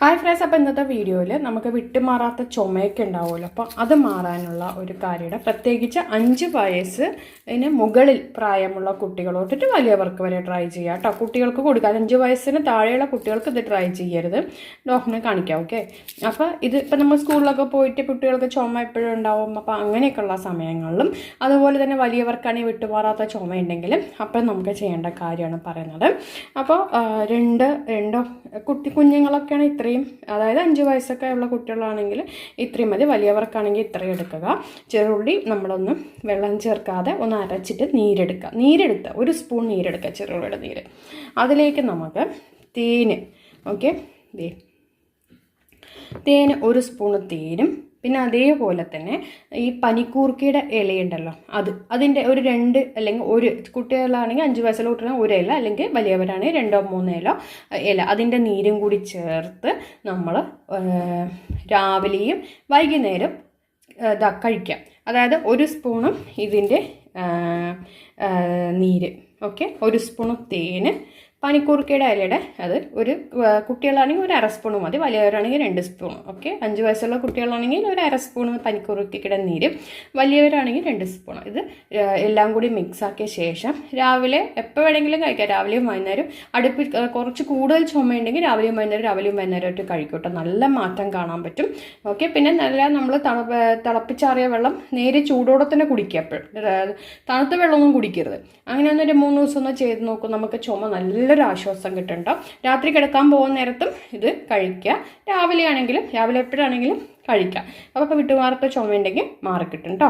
Hi friends അപ്പോൾ ഇന്നത്തെ വീഡിയോയിൽ നമുക്ക് വിട്ടുമാറാത്ത ചുമയൊക്കെ ഉണ്ടാവുമല്ലോ. അപ്പോൾ അത് മാറാനുള്ള ഒരു കാര്യമാണ്. പ്രത്യേകിച്ച് അഞ്ച് വയസ്സ് വയസ്സിന് മുകളിൽ പ്രായമുള്ള കുട്ടികൾ തൊട്ടിട്ട് വലിയവർക്ക് വരെ ട്രൈ ചെയ്യാം കേട്ടോ കുട്ടികൾക്ക് കൊടുക്കുക. അഞ്ച് വയസ്സിന് താഴെയുള്ള കുട്ടികൾക്ക് ഇത് ട്രൈ ചെയ്യരുത്. ഡോക്ടറിനെ കാണിക്കാം ഓക്കെ അപ്പോൾ ഇത് ഇപ്പം നമ്മൾ സ്കൂളിലൊക്കെ പോയിട്ട് കുട്ടികൾക്ക് ചുമ എപ്പോഴും ഉണ്ടാവും. അപ്പോൾ അങ്ങനെയൊക്കെയുള്ള സമയങ്ങളിലും അതുപോലെ തന്നെ വലിയവർക്കാണെങ്കിൽ വിട്ടുമാറാത്ത ചുമ ഉണ്ടെങ്കിലും അപ്പം നമുക്ക് ചെയ്യേണ്ട കാര്യമാണ് പറയുന്നത്. അപ്പോൾ രണ്ട് രണ്ടോ കുട്ടി കുഞ്ഞുങ്ങളൊക്കെയാണ് ഇത്രയും അതായത് അഞ്ച് വയസ്സൊക്കെ ഉള്ള കുട്ടികളാണെങ്കിൽ ഇത്രയും മതി. വലിയവർക്കാണെങ്കിൽ ഇത്രയും എടുക്കുക. ചെറുള്ളി നമ്മളൊന്ന് വെള്ളം ചേർക്കാതെ ഒന്ന് അരച്ചിട്ട് നീരെടുക്കുക. നീരെടുക്കുക ഒരു സ്പൂൺ നീരെടുക്കുക ചെറുള്ളിയുടെ നീര്. അതിലേക്ക് നമുക്ക് തേന് ഓക്കെ? ദേ തേന് ഒരു സ്പൂണ് തേനും പിന്നെ അതേപോലെ തന്നെ ഈ പനിക്കൂർക്കയുടെ ഇലയുണ്ടല്ലോ അത് അതിന്റെ ഒരു രണ്ട് അല്ലെങ്കിൽ ഒരു കുട്ടികളാണെങ്കിൽ അഞ്ച് വയസ്സുള്ള കുട്ടികളാണെങ്കിൽ ഒരു ഇല അല്ലെങ്കിൽ വലിയവരാണെങ്കിൽ രണ്ടോ മൂന്നോ ഇല ഇല. അതിന്റെ നീരും കൂടി ചേർത്ത് നമ്മൾ രാവിലെയും വൈകുന്നേരം ഇതാ കഴിക്കാം. അതായത് ഒരു സ്പൂണും ഇതിന്റെ നീര്. ഓക്കെ ഒരു സ്പൂണ് തേന്. പനിക്കൂർക്കയുടെ അരിയുടെ അത് ഒരു കുട്ടികളാണെങ്കിൽ ഒരു അര സ്പൂൺ മതി വലിയവരാണെങ്കിൽ രണ്ട് സ്പൂൺ. ഓക്കെ അഞ്ച് വയസ്സുള്ള കുട്ടികളാണെങ്കിൽ ഒരു അര സ്പൂൺ പനിക്കൂർക്കയുടെ നീരും വലിയവരാണെങ്കിൽ രണ്ട് സ്പൂൺ. ഇത് എല്ലാം കൂടി മിക്സ് ആക്കിയ ശേഷം രാവിലെ എപ്പോൾ വേണമെങ്കിലും കഴിക്കാം. രാവിലെയും വൈകുന്നേരം അടുപ്പിൽ കുറച്ച് കൂടുതൽ ചുമയുണ്ടെങ്കിൽ രാവിലെയും വൈകുന്നേരം രാവിലെയും വൈകുന്നേരമായിട്ട് കഴിക്കട്ടെ. നല്ല മാറ്റം കാണാൻ പറ്റും. ഓക്കെ പിന്നെ നല്ല നമ്മൾ തിളപ്പിച്ചാറിയ വെള്ളം നേരെ ചൂടോടെ തന്നെ കുടിക്കുക എപ്പോഴും. തണുത്ത വെള്ളമൊന്നും കുടിക്കരുത്. അങ്ങനെ മൂന്ന് ദിവസം ഒന്ന് ചെയ്ത് നോക്കും. നമുക്ക് ചുമ നല്ലൊരു ആശ്വാസം കിട്ടുന്നുണ്ടോ രാത്രി കിടക്കാൻ പോകുന്ന നേരത്തും ഇത് കഴിക്കുക. രാവിലെ ആണെങ്കിലും രാവിലെ എപ്പോഴാണെങ്കിലും കഴിക്കാം അപ്പോൾ ഇപ്പോൾ വിട്ടുമാറത്ത ചുമ ഉണ്ടെങ്കിൽ മാറിക്കിട്ടും കേട്ടോ